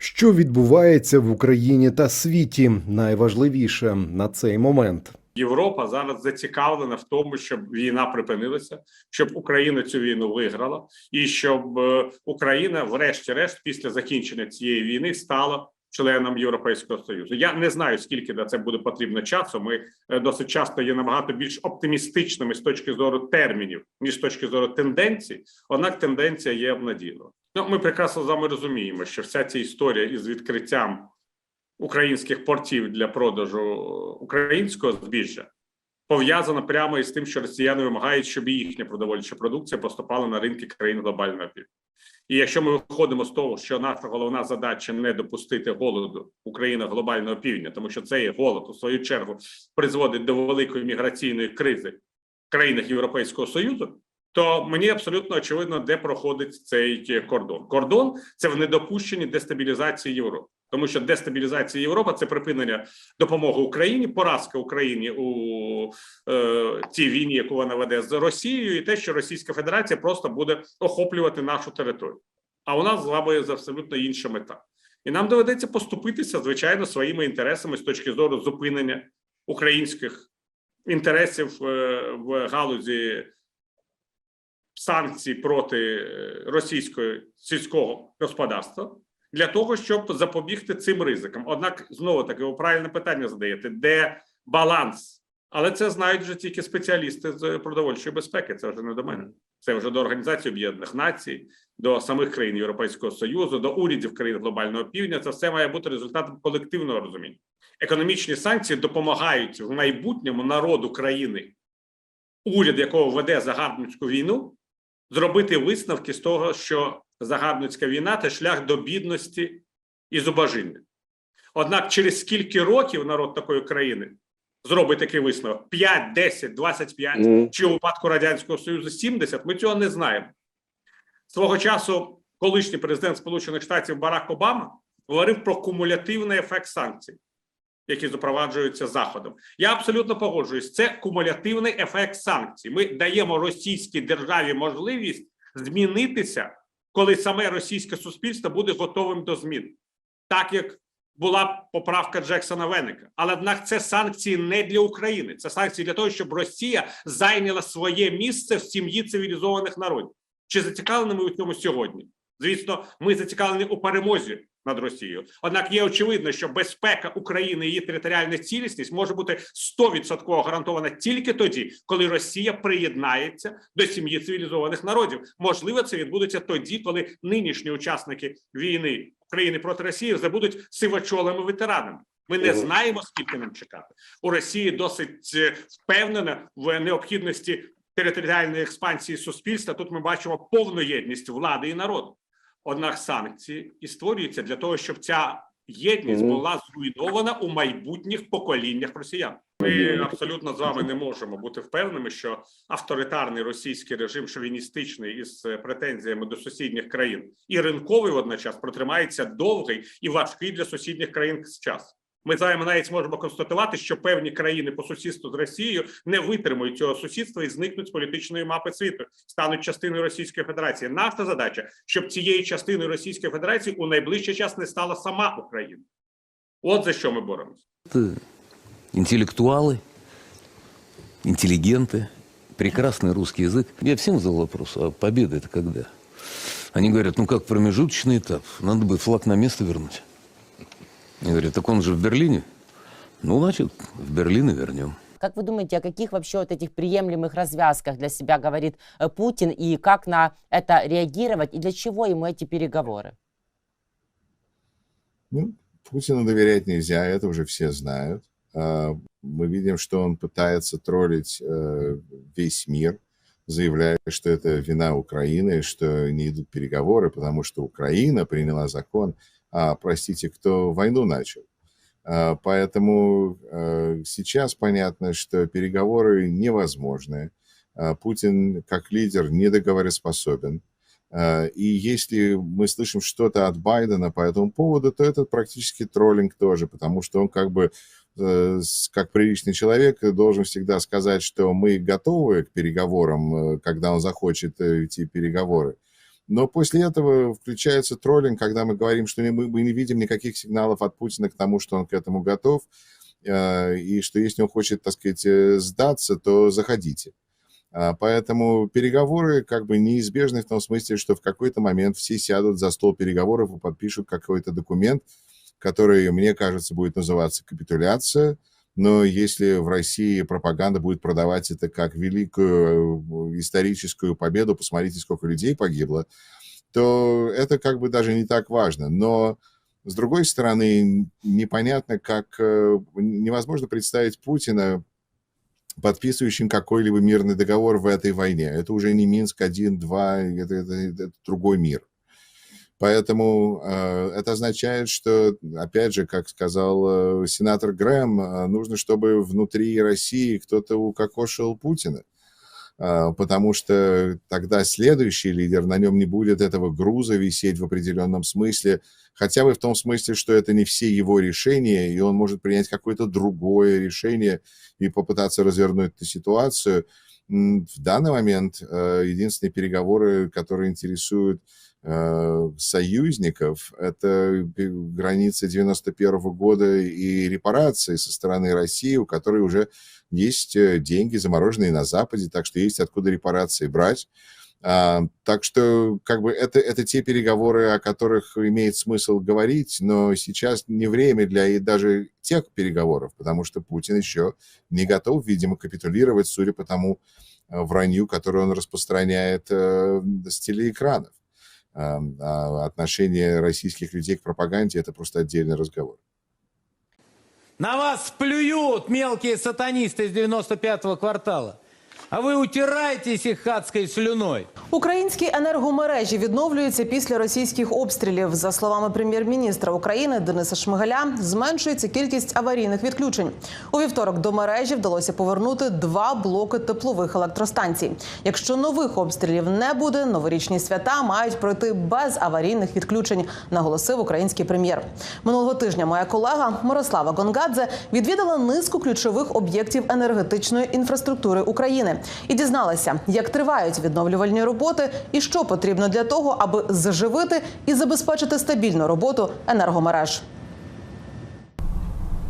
Що відбувається в Україні та світі? Найважливіше на цей момент. Європа зараз зацікавлена в тому, щоб війна припинилася, щоб Україна цю війну виграла, і щоб е, Україна, врешті-решт, після закінчення цієї війни, стала членом Європейського союзу. Я не знаю, скільки на це буде потрібно часу. Ми е, досить часто є набагато більш оптимістичними з точки зору термінів, ніж з точки зору тенденцій. Однак тенденція є обнадійною. Ну, ми прекрасно з вами розуміємо, що вся ця історія із відкриттям українських портів для продажу українського збіжжя пов'язана прямо із тим, що росіяни вимагають, щоб їхня продовольча продукція поступала на ринки країн глобального півдня. І якщо ми виходимо з того, що наша головна задача не допустити голоду в країнах глобального півдня, тому що цей голод у свою чергу призводить до великої міграційної кризи в країнах Європейського союзу, то мені абсолютно очевидно, де проходить цей кордон. Кордон це в недопущенні дестабілізації Європи, тому що дестабілізація Європи це припинення допомоги Україні, поразка Україні у е, тій війні, яку вона веде з Росією, і те, що Російська Федерація просто буде охоплювати нашу територію. А у нас з вами абсолютно інша мета, і нам доведеться поступитися звичайно своїми інтересами з точки зору зупинення українських інтересів е, в галузі санкцій проти е, російського сільського господарства для того, щоб запобігти цим ризикам. Однак, знову таки, ви правильне питання задаєте: де баланс? Але це знають вже тільки спеціалісти з продовольчої безпеки. Це вже не до мене. Це вже до Організації Об'єднаних Націй, до самих країн Європейського Союзу, до урядів країн глобального півдня. Це все має бути результатом колективного розуміння. Економічні санкції допомагають в майбутньому народу країни, уряд якого веде загарбницьку війну, зробити висновки з того, що загарбницька війна це шлях до бідності і зубожіння. Однак, через скільки років народ такої країни зробить такий висновок: 5, 10, 25, Мгм. чи у випадку Радянського Союзу 70, ми цього не знаємо. Свого часу колишній президент Сполучених Штатів Барак Обама говорив про кумулятивний ефект санкцій, які запроваджуються Заходом. Я абсолютно погоджуюсь. Це кумулятивний ефект санкцій. Ми даємо російській державі можливість змінитися, коли саме російське суспільство буде готовим до змін, так як була поправка Джексона Венека. Але однак це санкції не для України. Це санкції для того, щоб Росія зайняла своє місце в сім'ї цивілізованих народів. Чи зацікавлені ми у цьому сьогодні? Звісно, ми зацікавлені у перемозі над Росією. Однак є очевидно, що безпека України і її територіальна цілісність може бути 100% гарантована тільки тоді, коли Росія приєднається до сім'ї цивілізованих народів. Можливо, це відбудеться тоді, коли нинішні учасники війни України проти Росії забудуть сивочолими ветеранами. Ми не знаємо, скільки нам чекати. У Росії досить е, впевнена в необхідності територіальної експансії суспільства. Тут ми бачимо повну єдність влади і народу. Однак санкції і створюються для того, щоб ця єдність була зруйнована у майбутніх поколіннях росіян. Ми абсолютно з вами не можемо бути впевненими, що авторитарний російський режим, шовіністичний із е, претензіями до сусідніх країн, і ринковий водночас протримається довгий і важкий для сусідніх країн час. Ми з вами навіть можемо констатувати, що певні країни по сусідству з Росією не витримують цього сусідства і зникнуть з політичної мапи світу, стануть частиною Російської Федерації. Наша задача, щоб цією частиною Російської Федерації у найближчий час не стала сама Україна. От за що ми боремося. Это интеллектуалы, интеллигенты, прекрасный русский язык. Я всем задал вопрос, а победа это когда? Они говорят, ну как промежуточный этап, надо бы флаг на место вернуть. Я говорю, так он же в Берлине. Ну, значит, в Берлин и вернем. Как вы думаете, о каких вообще вот этих приемлемых развязках для себя говорит э, Путин и как на это реагировать и для чего ему эти переговоры? Ну, Путину доверять нельзя, это уже все знают. А, Мы видим, что он пытается троллить э, весь мир, заявляя, что это вина Украины, что не идут переговоры, потому что Украина приняла закон, а, простите, кто войну начал. А, Поэтому э, сейчас понятно, что переговоры невозможны. А, Путин как лидер недоговороспособен. А, И если мы слышим что-то от Байдена по этому поводу, то это практически троллинг тоже, потому что он как бы э, как приличный человек должен всегда сказать, что мы готовы к переговорам, э, когда он захочет идти переговоры. Но после этого включается троллинг, когда мы говорим, что мы, не видим никаких сигналов от Путина к тому, что он к этому готов, э, и что если он хочет, так сказать, э, сдаться, то заходите. А, Поэтому переговоры как бы неизбежны в том смысле, что в какой-то момент все сядут за стол переговоров и подпишут какой-то документ, который, мне кажется, будет называться капитуляция. Но если в России пропаганда будет продавать это как великую э, историческую победу, посмотрите, сколько людей погибло, то это как бы даже не так важно. Но с другой стороны, непонятно, как э, невозможно представить Путина подписывающим какой-либо мирный договор в этой войне. Это уже не Минск-1, 2, это, это, это другой мир. Поэтому э, это означает, что, опять же, как сказал э, сенатор Грэм, э, нужно, чтобы внутри России кто-то укокошил Путина. Э, потому что тогда следующий лидер, на нем не будет этого груза висеть в определенном смысле, хотя бы в том смысле, что это не все его решения, и он может принять какое-то другое решение и попытаться развернуть эту ситуацию. В данный момент э, единственные переговоры, которые интересуют э, союзников, это границы 91 года и репарации со стороны России, у которой уже есть э, деньги, замороженные на Западе, так что есть откуда репарации брать. А, так что, как бы, это, это те переговоры, о которых имеет смысл говорить, но сейчас не время для и даже тех переговоров, потому что Путин еще не готов, видимо, капитулировать, судя по тому э, вранью, которое он распространяет э, с телеэкранов. А, отношение российских людей к пропаганде – это просто отдельный разговор. На вас плюют мелкие сатанисты из 95-го квартала. А ви утираєтесь їх хатською слюною. Українські енергомережі відновлюються після російських обстрілів. За словами прем'єр-міністра України Дениса Шмигаля, зменшується кількість аварійних відключень. У вівторок до мережі вдалося повернути два блоки теплових електростанцій. Якщо нових обстрілів не буде, новорічні свята мають пройти без аварійних відключень, наголосив український прем'єр. Минулого тижня моя колега Мирослава Гонгадзе відвідала низку ключових об'єктів енергетичної інфраструктури України і дізналася, як тривають відновлювальні роботи і що потрібно для того, аби заживити і забезпечити стабільну роботу енергомереж.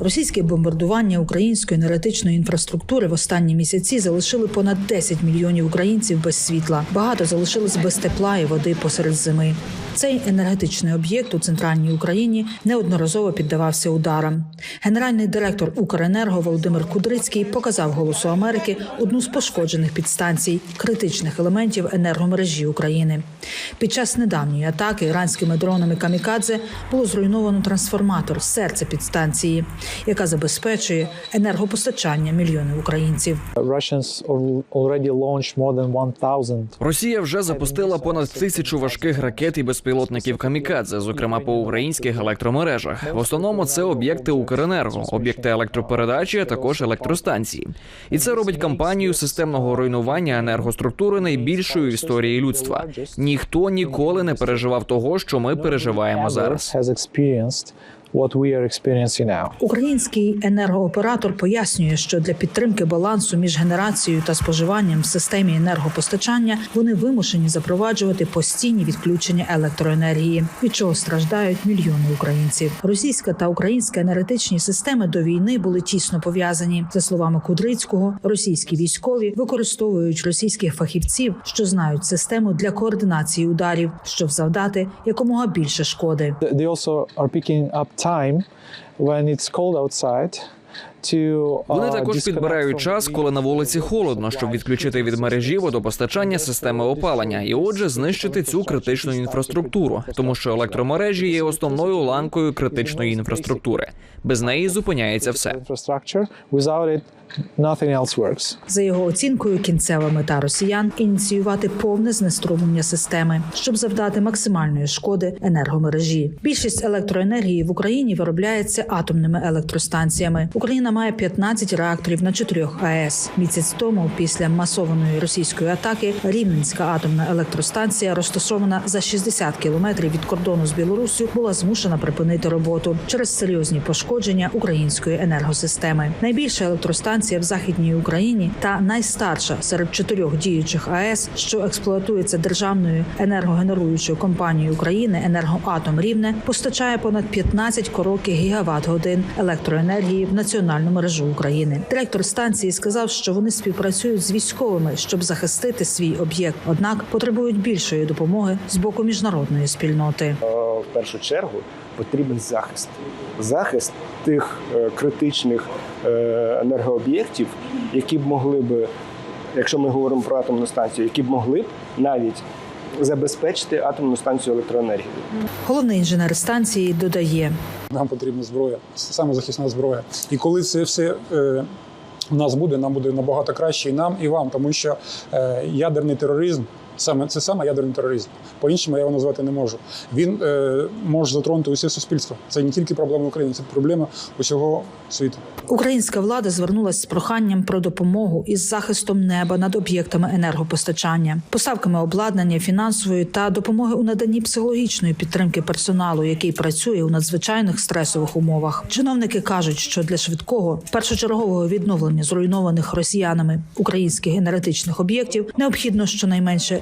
Російське бомбардування української енергетичної інфраструктури в останні місяці залишили понад 10 мільйонів українців без світла. Багато залишилось без тепла і води посеред зими. Цей енергетичний об'єкт у центральній Україні неодноразово піддавався ударам. Генеральний директор Укренерго Володимир Кудрицький показав Голосу Америки одну з пошкоджених підстанцій критичних елементів енергомережі України. Під час недавньої атаки іранськими дронами камікадзе було зруйновано трансформатор серця підстанції, яка забезпечує енергопостачання мільйонів українців. Russians al- already launched more than 1,000 Росія вже запустила понад тисячу важких ракет і безпілотників камікадзе, зокрема по українських електромережах. В основному це об'єкти Укренерго, об'єкти електропередачі, а також електростанції. І це робить кампанію системного руйнування енергоструктури найбільшою в історії людства. Ніхто ніколи не переживав того, що ми переживаємо зараз. What we are experiencing now. Український енергооператор пояснює, що для підтримки балансу між генерацією та споживанням в системі енергопостачання вони вимушені запроваджувати постійні відключення електроенергії, від чого страждають мільйони українців. Російська та українська енергетичні системи до війни були тісно пов'язані. За словами Кудрицького, російські військові використовують російських фахівців, що знають систему для координації ударів, щоб завдати якомога більше шкоди. Th- They also are picking up time when it's cold outside Вони також підбирають час, коли на вулиці холодно, щоб відключити від мережі водопостачання системи опалення, і отже, знищити цю критичну інфраструктуру, тому що електромережі є основною ланкою критичної інфраструктури. Без неї зупиняється все. За його оцінкою, кінцева мета росіян ініціювати повне знеструмлення системи, щоб завдати максимальної шкоди енергомережі. Більшість електроенергії в Україні виробляється атомними електростанціями. Україна має 15 реакторів на чотирьох АЕС. Місяць тому, після масованої російської атаки, Рівненська атомна електростанція, розташована за 60 кілометрів від кордону з Білоруссю, була змушена припинити роботу через серйозні пошкодження української енергосистеми. Найбільша електростанція в західній Україні та найстарша серед чотирьох діючих АЕС, що експлуатується державною енергогенеруючою компанією України «Енергоатом Рівне», постачає понад 15 коротких гігават годин електроенергії в національну мережу України. Директор станції сказав, що вони співпрацюють з військовими, щоб захистити свій об'єкт, однак потребують більшої допомоги з боку міжнародної спільноти. Е, в першу чергу потрібен захист. Захист тих е, критичних е, енергооб'єктів, які б могли б, якщо ми говоримо про атомну станцію, які б могли б навіть забезпечити атомну станцію електроенергії. Головний інженер станції додає. Нам потрібна зброя, самозахисна зброя. І коли це все е, у нас буде, нам буде набагато краще і нам, і вам, тому що е, ядерний тероризм. Саме це саме ядерний тероризм. По-іншому я його назвати не можу. Він е, може затронути усе суспільство. Це не тільки проблема України, це проблема усього світу. Українська влада звернулася з проханням про допомогу із захистом неба над об'єктами енергопостачання, поставками обладнання, фінансової та допомоги у наданні психологічної підтримки персоналу, який працює у надзвичайних стресових умовах. Чиновники кажуть, що для швидкого першочергового відновлення зруйнованих росіянами українських енергетичних об'єктів необхідно щонайменше